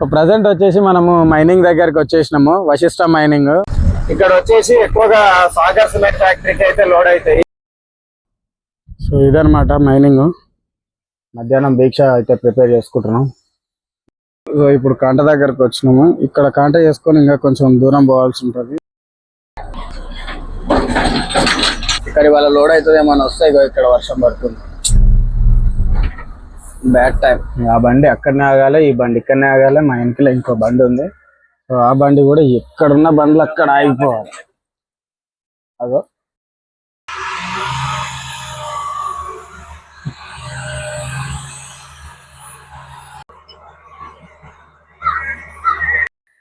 Present వచ్చేసి మనము mining దగ్గరికి వచ్చేసినాము వశిష్ట మైనింగ్ ఇక్కడ వచ్చేసి ఎక్కువగా సాగర్ సిమెంట్ ఫ్యాక్టరీకి అయితే లోడ్ అవుతాయి. సో ఇదనమాట మైనింగ్ మధ్యాహ్నం దీక్ష అయితే ప్రిపేర్ చేసుకుంటున్నాం. సో ఇప్పుడు కాంట దగ్గరకు వచ్చినాము. ఇక్కడ కాంట చేసుకొని ఇంకా కొంచెం దూరం పోవాల్సి ఉంటుంది. ఇక్కడ ఇవాళ లోడ్ అవుతుంది ఏమైనా వస్తే ఇగో ఇక్కడ వర్షం పడుతుంది. బ్యాడ్ టైం ఆ బండి అక్కడనే ఆగాలి ఈ బండి ఇక్కడనే ఆగాలి మా ఇంట్లో ఇంకో బండి ఉంది. సో ఆ బండి కూడా ఎక్కడున్న బండ్లు అక్కడ ఆగిపోవాలి. అదో.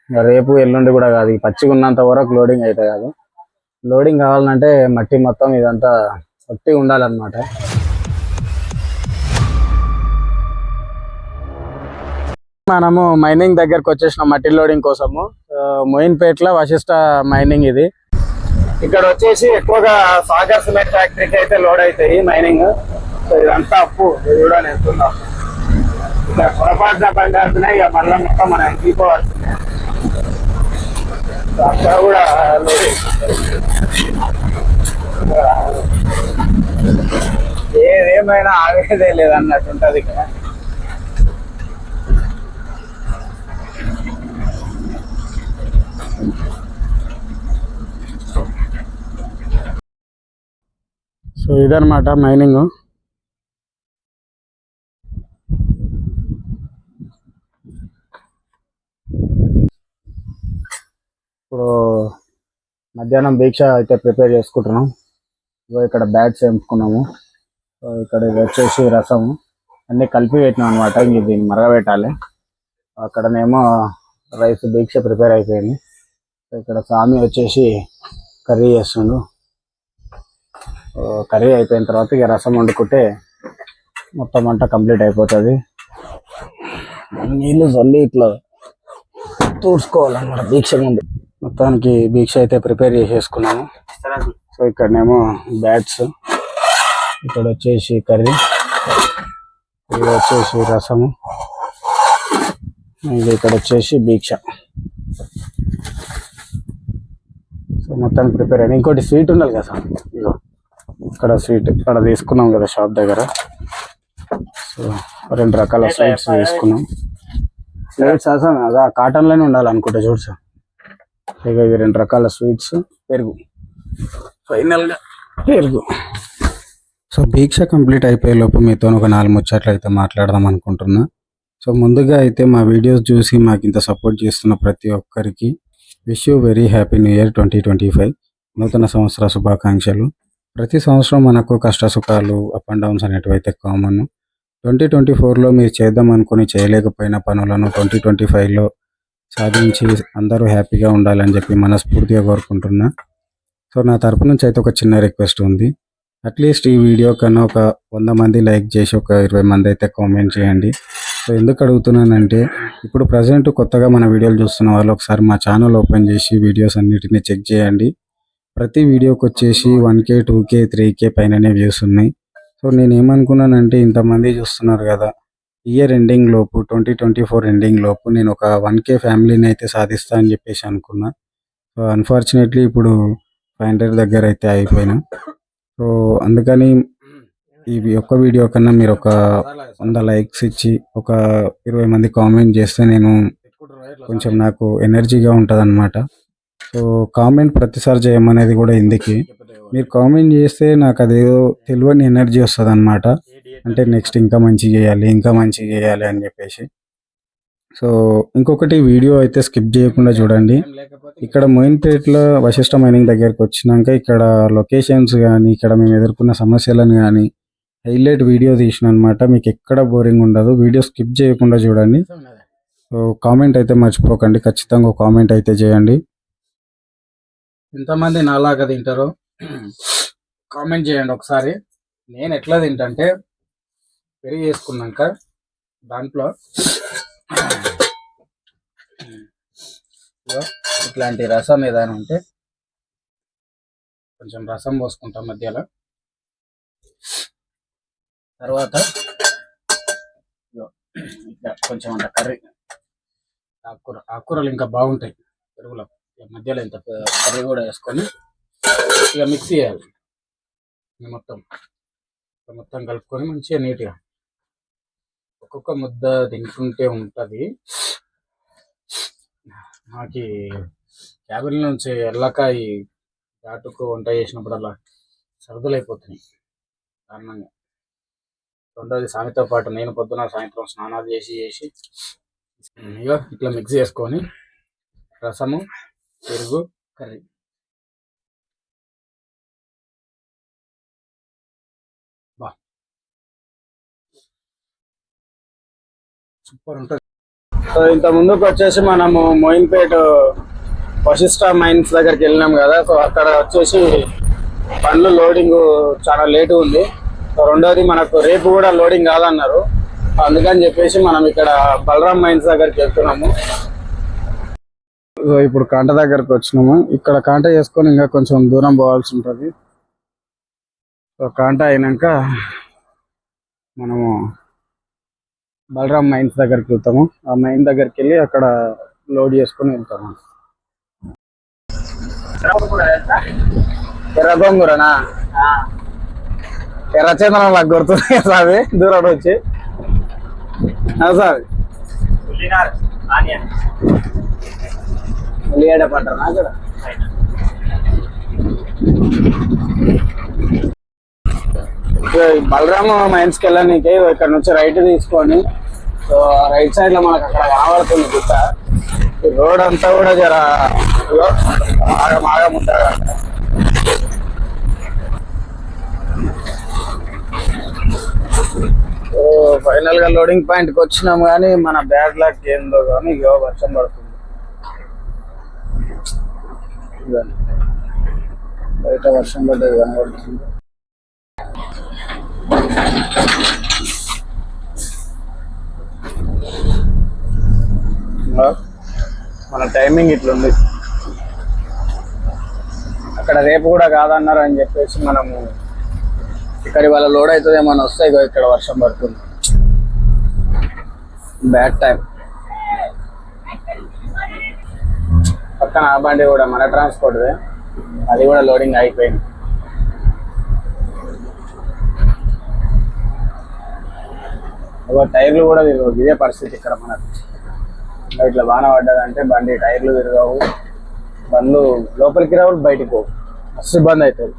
రేపు ఎల్లుండి కూడా కాదు ఈ పచ్చిగా ఉన్నంత వరకు లోడింగ్ అయితే కాదు. లోడింగ్ కావాలంటే మట్టి మొత్తం ఇదంతా ఒట్టి ఉండాలన్నమాట. మనము మైనింగ్ దగ్గరకు వచ్చేసిన మట్టి లోడింగ్ కోసము. ఆ, వశిష్ట మైనింగ్ ఇది. ఇక్కడ వచ్చేసి ఎక్కువగా సాగర్ సిమెంట్ ఫ్యాక్టరీకి అయితే లోడ్ అవుతాయి మైనింగ్ సో ఇదంతా అప్పు. కూడా నేర్చుకుందాం. ఇక్కడ పొరపాటున బండి ఇక మళ్ళీ మొత్తం మనం తీసుకోవాల్సిందే అక్కడ కూడా ఏదేమైనా ఆగేదే లేదన్నట్టు ఉంటది ఇక్కడ. సో ఇదనమాట మైనింగ్. ఇప్పుడు మధ్యాహ్నం దీక్ష అయితే ప్రిపేర్ చేసుకుంటున్నాం. ఇక్కడ బ్యాట్స్ ఎంపుకున్నాము. సో ఇక్కడ ఇది వచ్చేసి రసము అన్ని కలిపి పెట్టినాం అనమాట ఇంక దీన్ని మరగబెట్టాలి. అక్కడనేమో రైస్ దీక్ష ప్రిపేర్ అయిపోయింది. ఇక్కడ స్వామి వచ్చేసి కర్రీ చేస్తుండు. కర్రీ అయిపోయిన తర్వాత ఇక రసం వండుకుంటే మొత్తం అంట కంప్లీట్ అయిపోతుంది. నీళ్ళు చల్లి ఇట్లా తూడ్చుకోవాలన్నమాట దీక్ష ముందు. మొత్తానికి దీక్ష అయితే ప్రిపేర్ చేసేసుకున్నాము. సో ఇక్కడనేమో బ్యాట్స్ ఇక్కడ వచ్చేసి కర్రీ ఇది వచ్చేసి రసము ఇది ఇక్కడ వచ్చేసి దీక్ష. సో మొత్తానికి ప్రిపేర్ అయ్యింది ఇంకోటి స్వీట్ ఉండాలి కదా సార్? ఇక్కడ స్వీట్ ఇక్కడ తీసుకున్నాం కదా షాప్ దగ్గర. సో రెండు రకాల స్వీట్స్ తీసుకున్నాం. స్వీట్స్ అసలు అదా కాటన్లోనే ఉండాలి అనుకుంటా చూడు సార్. ఇక ఇవి రెండు రకాల స్వీట్స్. పెరుగు. ఫైనల్గా పెరుగు. సో దీక్ష కంప్లీట్ అయిపోయే లోపు మీతో ఒక నాలుగు ముచ్చట్లు అయితే మాట్లాడదాం అనుకుంటున్నా. సో ముందుగా అయితే మా వీడియోస్ చూసి మాకు ఇంత సపోర్ట్ చేస్తున్న ప్రతి ఒక్కరికి wish you very happy new year twenty twenty five. నూతన సంవత్సర శుభాకాంక్షలు. ప్రతి సంవత్సరం మనకు కష్ట సుఖాలు అప్ అండ్ డౌన్స్ అనేటివి అయితే కామన్ ట్వంటీ ట్వంటీ ఫోర్లో మీరు చేద్దాం అనుకుని చేయలేకపోయిన పనులను ట్వంటీ ట్వంటీ ఫైవ్లో సాధించి అందరూ హ్యాపీగా ఉండాలని చెప్పి మనస్ఫూర్తిగా కోరుకుంటున్నా. సో నా తరపు నుంచి అయితే ఒక చిన్న రిక్వెస్ట్ ఉంది. అట్లీస్ట్ ఈ వీడియో కన్నా ఒక వంద మంది లైక్ చేసి ఒక ఇరవై మంది అయితే కామెంట్ చేయండి. సో ఎందుకు అడుగుతున్నానంటే ఇప్పుడు ప్రజెంట్ కొత్తగా మన వీడియోలు చూస్తున్న వాళ్ళు ఒకసారి మా ఛానల్ ఓపెన్ చేసి వీడియోస్ అన్నిటిని చెక్ చేయండి. ప్రతి వీడియోకి వచ్చేసి one K two K three K పైననే వ్యూస్ ఉన్నాయి. సో నేను ఏమనుకున్నానంటే ఇంతమంది చూస్తున్నారు కదా. ఇయర్ ఎండింగ్ లోపు ట్వంటీ ట్వంటీ ఫోర్ ఎండింగ్ లోపు నేను ఒక వన్ కే ఫ్యామిలీని అయితే సాధిస్తా అని చెప్పేసి అనుకున్నా. సో అన్ఫార్చునేట్లీ ఇప్పుడు ఫైవ్ హండ్రెడ్ దగ్గర అయితే అయిపోయినా. సో అందుకని ఈ ఒక్క వీడియో కన్నా మీరు ఒక వంద లైక్స్ ఇచ్చి ఒక ఇరవై మంది కామెంట్ చేస్తే నేను కొంచెం నాకు ఎనర్జీగా ఉంటుంది సో కామెంట్ ప్రతిసారి చేయమనేది కూడా ఇందుకే. మీరు కామెంట్ చేస్తే నాకు అదేదో తెలియని ఎనర్జీ వస్తుంది అనమాట అంటే నెక్స్ట్ ఇంకా మంచి చేయాలి ఇంకా మంచి చేయాలి అని చెప్పేసి. సో ఇంకొకటి వీడియో అయితే స్కిప్ చేయకుండా చూడండి. ఇక్కడ మోయిన్పేటలో వశిష్ట మైనింగ్ దగ్గరకు వచ్చినాక ఇక్కడ లొకేషన్స్ కానీ ఇక్కడ మేము ఎదుర్కొన్న సమస్యలను కానీ హైలైట్ వీడియో తీసిన అనమాట మీకు ఎక్కడ బోరింగ్ ఉండదు. వీడియో స్కిప్ చేయకుండా చూడండి. సో కామెంట్ అయితే మర్చిపోకండి. ఖచ్చితంగా కామెంట్ అయితే చేయండి. ఎంతమంది నాలాగా తింటారో కామెంట్ చేయండి ఒకసారి. నేను ఎట్లా తింటంటే పెరిగి వేసుకున్నాక దాంట్లో ఇట్లాంటి రసం ఏదైనా ఉంటే కొంచెం రసం పోసుకుంటాం మధ్యలో. తర్వాత ఇట్లా కొంచెం అంట కర్రీ ఆకుకూర ఆకుకూరలు ఇంకా బాగుంటాయి పెరుగులో. మధ్యలో ఇంత కర్రీ కూడా వేసుకొని ఇక మిక్స్ చేయాలి మొత్తం మొత్తం కలుపుకొని మంచిగా నీట్గా ఒక్కొక్క ముద్ద తింటుంటే ఉంటుంది. నాకు క్యాబిన్ నుంచి వెళ్ళాక ఈ ఘాటుకు వంట చేసినప్పుడల్లా సర్దులు అయిపోతున్నాయి కారణంగా రెండోది సామితో పాటు నేను పొద్దున సాయంత్రం స్నానాలు చేసి చేసి ఇక ఇట్లా మిక్స్ చేసుకొని రసము పెరుగు కర్రీ. బా. సూపర్ ఉంటుంది. సో ఇంత ముందుకు వచ్చేసి మనము మోయిన్పేట వశిష్ట మైన్స్ దగ్గరికి వెళ్ళినాం కదా. సో అక్కడ వచ్చేసి బండ్లు లోడింగ్ చాలా లేట్ ఉంది. సో రెండోది మనకు రేపు కూడా లోడింగ్ కాదన్నారు. అందుకని చెప్పేసి మనం ఇక్కడ బలరాం మైన్స్ దగ్గరికి వెళ్తున్నాము. ఇప్పుడు కాంట దగ్గరకు వచ్చినాము. ఇక్కడ కాంట చేసుకొని ఇంకా కొంచెం దూరం పోవాల్సి ఉంటుంది. సో కాంట అయినాక మనము బలరాం మైన్స్ దగ్గరికి వెళ్తాము. ఆ మైన్ దగ్గరికి వెళ్ళి అక్కడ లోడ్ చేసుకొని వెళ్తాము. ఎర్ర గోంగూరనా? ఎర్ర చందనం నాకు గుర్తుంది కదా అది దూరం వచ్చి సార్? ఉల్లిగడ్డ పంటనా అక్కడ బలరామ మైన్స్కి వెళ్ళడానికి ఇక్కడ నుంచి రైట్ తీసుకొని సో రైట్ సైడ్లో మనకు అక్కడ కనబడుతుంది గుట్ట. రోడ్ అంతా కూడా జర ఇదిగో ఆగం ఉంటారు సో ఫైనల్గా లోడింగ్ పాయింట్కి వచ్చినాం కానీ మన బ్యాడ్ లక్ ఏందో కానీ ఇగో వర్షం పడుతుంది. ఇదిగోండి. బయట వర్షం పడ్డది కనబడుతుంది. మన టైమింగ్ ఇట్లుంది. అక్కడ రేపు కూడా కాదన్నారు అని చెప్పేసి మనము ఇక్కడ ఇవాళ లోడ్ అవుతుంది ఏమైనా వస్తే ఇగో ఇక్కడ వర్షం పడుతుంది. Bad time. పక్కన ఆ బండి కూడా మన ట్రాన్స్పోర్ట్ అది కూడా లోడింగ్ అయిపోయింది. ఒక టైర్లు కూడా తిరగవు. ఇదే పరిస్థితి ఇక్కడ మనకు. ఇట్లా బాగా పడ్డదంటే బండి టైర్లు తిరగవు. బండ్లు లోపలికి రావు బయటికి పోవు. మస్తు ఇబ్బంది అవుతుంది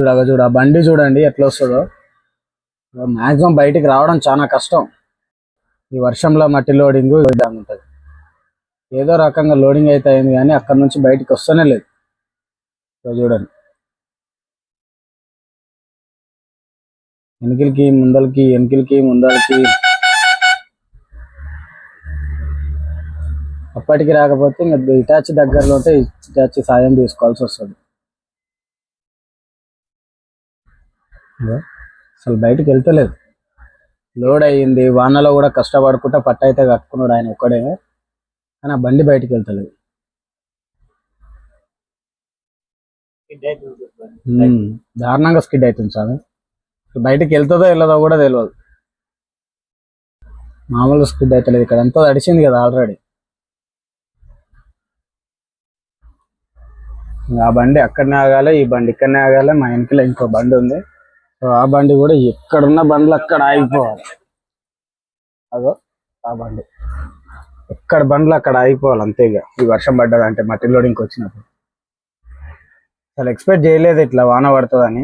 చూడ చూడ ఆ బండి చూడండి ఎట్లా వస్తుందో. మాక్సిమం బయటికి రావడం చాలా కష్టం. ఈ వర్షంలో మట్టి లోడింగ్ ఉంటుంది. ఏదో రకంగా లోడింగ్ అయితే అయింది కానీ అక్కడ నుంచి బయటకు వస్తూనే లేదు. చూడండి. వెనుకలకి ముందలకి వెనుకలకి ముందలకి. అప్పటికి రాకపోతే ఇంకా ఇటాచ్ దగ్గరలో ఉంటే ఇటాచ్ సాయం తీసుకోవాల్సి వస్తుంది. అసలు బయటకు వెళ్తలేదు. లోడ్ అయ్యింది వానలో కూడా కష్టపడుకుంటా పట్ట అయితే కట్టుకున్నాడు ఆయన ఒక్కడే. కానీ ఆ బండి బయటికి వెళ్తలేదు. దారుణంగా స్కిడ్ అవుతుంది సార్ బయటికి వెళ్తుందో వెళ్ళదో కూడా తెలియదు మామూలుగా స్కిడ్ అవుతలేదు ఇక్కడ ఎంతో తడిచింది కదా ఆల్రెడీ. ఆ బండి అక్కడనే ఆగాలి ఈ బండి ఇక్కడనే ఆగాలి మా వెనకలో ఇంకో బండి ఉంది. సో ఆ బండి కూడా ఎక్కడున్న బండ్లు అక్కడ ఆగిపోవాలి. అదో ఆ బండి. అక్కడ బండ్లు అక్కడ ఆగిపోవాలి అంతే ఇక. ఈ వర్షం పడ్డదంటే మట్టి లోడింగ్కి వచ్చినప్పుడు. అసలు ఎక్స్పెక్ట్ చేయలేదు ఇట్లా వాన పడుతుందని.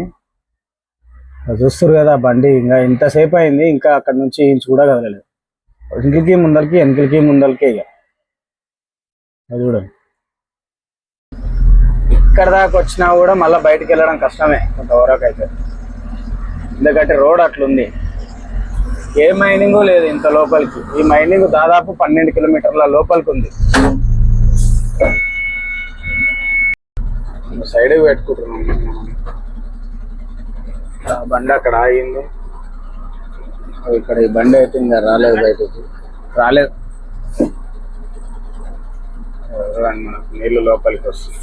అది చూస్తారు కదా బండి ఇంకా ఇంతసేపు అయింది ఇంకా అక్కడ నుంచి ఇంచు కూడా కదలలేదు. వెనకలకి ముందరికి వెనకలకి ముందరికే ఇక. అది చూడండి. ఇక్కడ దాకా వచ్చినా కూడా మళ్ళీ బయటకు వెళ్ళడం కష్టమే కొంతవరకు అయితే. ఎందుకంటే రోడ్ అట్లుంది. ఏ మైనింగ్ లేదు ఇంత లోపలికి. ఈ మైనింగ్ దాదాపు పన్నెండు కిలోమీటర్ల లోపలికి ఉంది సైడ్ పెట్టుకుంటున్నాం. బండి అక్కడ ఆగింది. ఇక్కడ ఈ బండి అయితే ఇంకా రాలేదు బయటకి. రాలేదు. మనకు నీళ్ళు లోపలికి వస్తుంది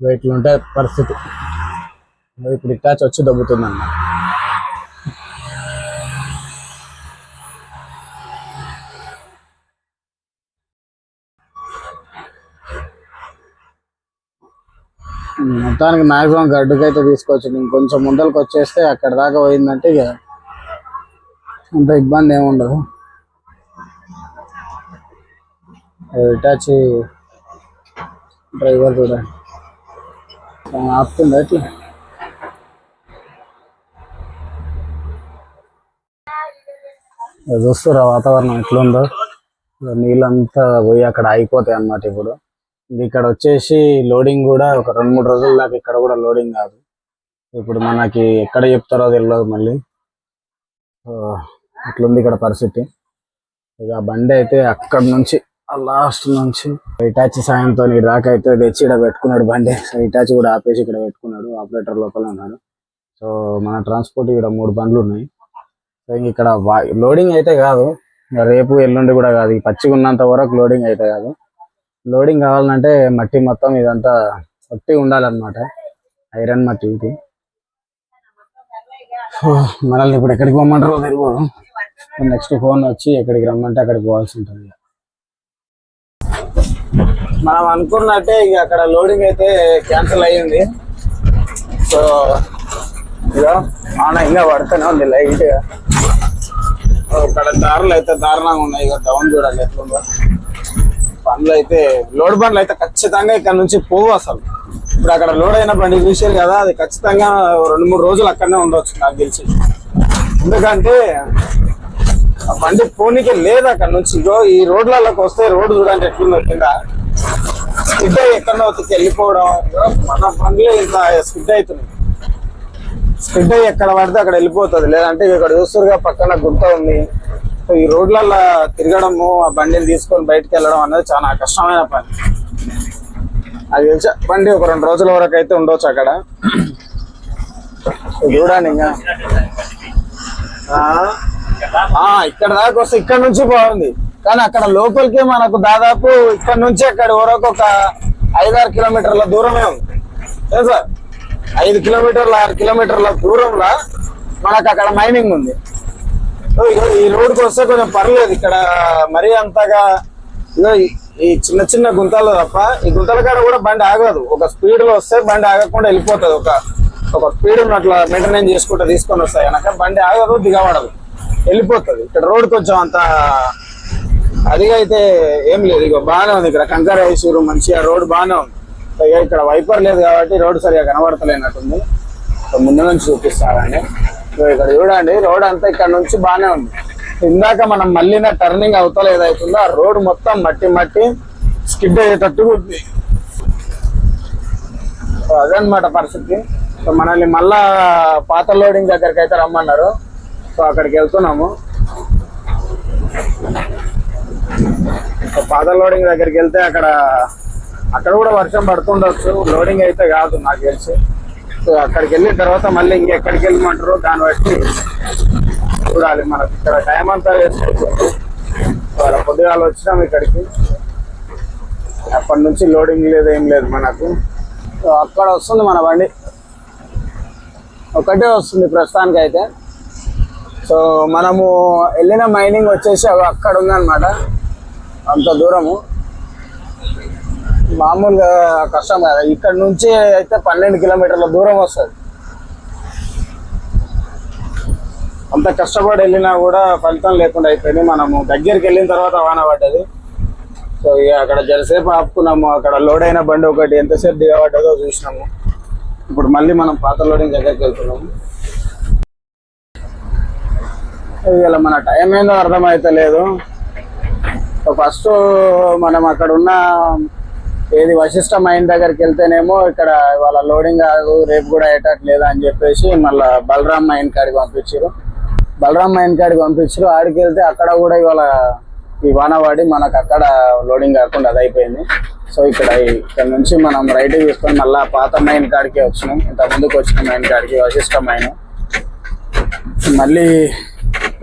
ఇట్లా ఉంటే పరిస్థితి. ఇప్పుడు ఇటాచ్ వచ్చి దొబ్బుతుంది అన్న మొత్తానికి మాక్సిమం గడ్డుకైతే తీసుకొచ్చి ఇంకొంచెం ముందరకు వచ్చేస్తే అక్కడ దాకా పోయిందంటే ఇక అంత ఇబ్బంది ఏముండదు ఇటాచ్ డ్రైవర్ చూడండి ఆపుతుంది అట్లా చూస్తురా వాతావరణం ఎట్లుందో. నీళ్ళంతా పోయి అక్కడ అయిపోతాయి అన్నమాట ఇప్పుడు. ఇక్కడ వచ్చేసి లోడింగ్ కూడా ఒక రెండు మూడు రోజుల దాకా ఇక్కడ కూడా లోడింగ్ కాదు. ఇప్పుడు మనకి ఎక్కడ చెప్తారో తెలియదు మళ్ళీ. సో, అట్లుంది ఇక్కడ పరిస్థితి. ఇక బండి అయితే అక్కడ నుంచి లాస్ట్ నుంచి ఇటాచి సాయంతో ఈ దాకా అయితే తెచ్చి ఇక్కడ పెట్టుకున్నాడు బండి. సో ఇటాచి కూడా ఆపేసి ఇక్కడ పెట్టుకున్నాడు. ఆపరేటర్ లోపల ఉన్నాడు. సో మన ట్రాన్స్పోర్ట్ ఇక్కడ మూడు బండ్లు ఉన్నాయి. సో ఇక్కడ లోడింగ్ అయితే కాదు. రేపు ఎల్లుండి కూడా కాదు. ఈ పచ్చిగా ఉన్నంత వరకు లోడింగ్ అయితే కాదు. లోడింగ్ కావాలంటే మట్టి మొత్తం ఇదంతా ఒట్టి ఉండాలన్నమాట. ఐరన్ మట్టి ఇది. మనల్ని ఇప్పుడు ఎక్కడికి పోమంటారో తెలియదు నెక్స్ట్ ఫోన్ వచ్చి ఎక్కడికి రమ్మంటే అక్కడికి పోవాల్సి ఉంటుంది. మనం అనుకున్నట్టే ఇక అక్కడ లోడింగ్ అయితే క్యాన్సిల్ అయ్యింది. సో ఇక ఆన ఇంకా పడుతూనే ఉంది లైట్ ఇక్కడ అక్కడ దారులు అయితే దారుణంగా ఉన్నాయి. ఇక డౌన్ చూడండి ఎట్లుందో. బండ్లు అయితే లోడ్ బండ్లు అయితే ఖచ్చితంగా ఇక్కడ నుంచి పోవు అసలు. ఇప్పుడు అక్కడ లోడ్ అయిన బండి చూసారు కదా అది ఖచ్చితంగా రెండు మూడు రోజులు అక్కడనే ఉండవచ్చు నాకు తెలిసి. ఎందుకంటే ఆ బండి పోనీకే లేదు అక్కడ నుంచి. ఇగో ఈ రోడ్లలోకి వస్తే రోడ్డు చూడండి ఎట్లుందో కింద. స్కిడ్ అయ్యి ఎక్కడో వెళ్ళిపోవడం. మన బండ్లు ఇంత స్కిడ్ అవుతున్నాయి. స్కిడ్ అయ్యి ఎక్కడ పడితే అక్కడ వెళ్ళిపోతుంది. లేదంటే ఇక్కడ చూస్తురుగా పక్కన గుంత ఉంది. సో ఈ రోడ్లలో తిరగడము ఆ బండిని తీసుకొని బయటకు వెళ్ళడం అనేది చాలా కష్టమైన పని. అది తెలిసి? బండి ఒక రెండు రోజుల వరకు అయితే ఉండొచ్చు అక్కడ. చూడండి ఇంకా. ఇక్కడ దాకా వస్తే ఇక్కడ నుంచి బాగుంది. కానీ అక్కడ లోపలికి మనకు దాదాపు ఇక్కడ నుంచి అక్కడ వరకు ఒక ఐదారు కిలోమీటర్ల దూరమే ఉంది. సార్ ఐదు కిలోమీటర్ల ఆరు కిలోమీటర్ల దూరంలో మనకు అక్కడ మైనింగ్ ఉంది. ఇగో ఈ రోడ్కి వస్తే కొంచెం పర్లేదు ఇక్కడ మరీ అంతగా ఈ- చిన్న చిన్న గుంతలు తప్ప ఈ గుంతల కాడ కూడా బండి ఆగదు. ఒక స్పీడ్లో వస్తే బండి ఆగకుండా వెళ్ళిపోతుంది. ఒక ఒక స్పీడ్ ఉన్నట్ల మెయింటెనెన్స్ చేసుకుంటూ తీసుకొని వస్తాయి కనుక బండి ఆగదు దిగబడదు. వెళ్ళిపోతుంది. ఇక్కడ రోడ్ కొంచెం అంత అదిగా అయితే ఏం లేదు. ఇక బాగానే ఉంది ఇక్కడ. కంకర వేసారు మంచిగా రోడ్ బాగానే ఉంది. పైగా ఇక్కడ వైపర్ లేదు కాబట్టి రోడ్ సరిగా కనబడతలేనట్టుంది. సో ముందు నుంచి చూపిస్తానండి సో ఇక్కడ చూడండి రోడ్ అంతా ఇక్కడ నుంచి బాగానే ఉంది. ఇందాక మనం మళ్ళీ టర్నింగ్ అవతల ఏదైతుందో ఆ రోడ్ మొత్తం మట్టి మట్టి స్కిడ్ అయ్యేటట్టుగా ఉంది. సో అదనమాట పరిస్థితి. సో మనల్ని మళ్ళా పాత లోడింగ్ దగ్గరికి అయితే రమ్మన్నారు. సో అక్కడికి వెళ్తున్నాము. పాత లోడింగ్ దగ్గరికి వెళ్తే అక్కడ అక్కడ కూడా వర్షం పడుతుండొచ్చు. లోడింగ్ అయితే కాదు నాకు తెలిసి. సో అక్కడికి వెళ్ళిన తర్వాత మళ్ళీ ఇంకెక్కడికి వెళ్ళమంటారు దాన్ని బట్టి చూడాలి మనకి. ఇక్కడ టైం అంతా వేసుకుంటుంది వాళ్ళ పొద్దుగాల వచ్చినాం ఇక్కడికి. అప్పటి నుంచి లోడింగ్ లేదు ఏం లేదు మనకు. సో అక్కడ వస్తుంది మన బండి. ఒకటే వస్తుంది ప్రస్తుతానికి అయితే సో మనము వెళ్ళిన మైనింగ్ వచ్చేసి అవి అక్కడ ఉందన్నమాట. అంత దూరము. మామూలుగా కష్టం కదా. ఇక్కడ నుంచి అయితే పన్నెండు కిలోమీటర్ల దూరం వస్తుంది. అంత కష్టపడి వెళ్ళినా కూడా ఫలితం లేకుండా అయిపోయింది. మనము దగ్గరికి వెళ్ళిన తర్వాత వాన పడ్డది. సో ఇక అక్కడ జరసేపు ఆపుకున్నాము. అక్కడ లోడ్ అయిన బండి ఒకటి ఎంతసేపు దిగబడ్డదో చూసినాము. ఇప్పుడు మళ్ళీ మనం పాత లోడింగ్ దగ్గరికి వెళ్తున్నాము. ఇవాళ మన టైం ఏందో అర్థమైతే లేదు ఫస్ట్ మనం అక్కడ ఉన్న ఏది వశిష్ట మైన్ దగ్గరికి వెళ్తేనేమో ఇక్కడ ఇవాళ లోడింగ్ కాదు రేపు కూడా అయ్యేటట్లేదు అని చెప్పేసి మళ్ళీ బలరాం మైన్ కాడికి పంపించారు బలరాం మైన్ కాడికి పంపించారు ఆడికి వెళ్తే అక్కడ కూడా ఇవాళ ఈ వాన పడి మనకు అక్కడ లోడింగ్ కాకుండా అది అయిపోయింది. సో ఇక్కడ ఇక్కడ నుంచి మనం రైట్ తీసుకొని మళ్ళీ పాత మైన్ కాడికి వచ్చినాం. ఇంత ముందుకు వచ్చిన మైన్ కాడికి వశిష్ట మైన్. మళ్ళీ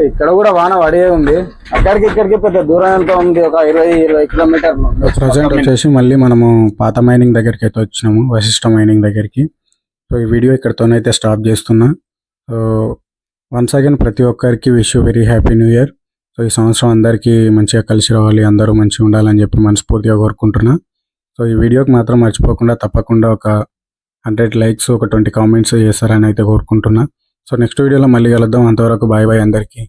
ఇక్కడ కూడా వాన పడే ఉంది. అక్కడికి ఇక్కడికి పెద్ద దూరం ఎంత ఉంది. ఒక ఇరవై ఇరవై కిలోమీటర్లు ప్రజెంట్ వచ్చేసి మళ్ళీ మనము పాత మైనింగ్ దగ్గరికి అయితే వచ్చినాము. వశిష్ట మైనింగ్ దగ్గరికి. సో ఈ వీడియో ఇక్కడతోనైతే స్టాప్ చేస్తున్నా. సో వన్స్ అగైన్ ప్రతి ఒక్కరికి wish very happy new year so ఈ సంవత్సరం అందరికీ మంచిగా కలిసి రావాలి. అందరూ మంచిగా ఉండాలని చెప్పి మనస్ఫూర్తిగా కోరుకుంటున్నా. సో ఈ వీడియోకి మాత్రం మర్చిపోకుండా తప్పకుండా ఒక హండ్రెడ్ లైక్స్ ఒక ట్వంటీ కామెంట్స్ చేస్తారని అయితే కోరుకుంటున్నా. సో నెక్స్ట్ వీడియోలో మళ్ళీ కలుద్దాం. అంతవరకు బాయ్ బాయ్ అందరికీ.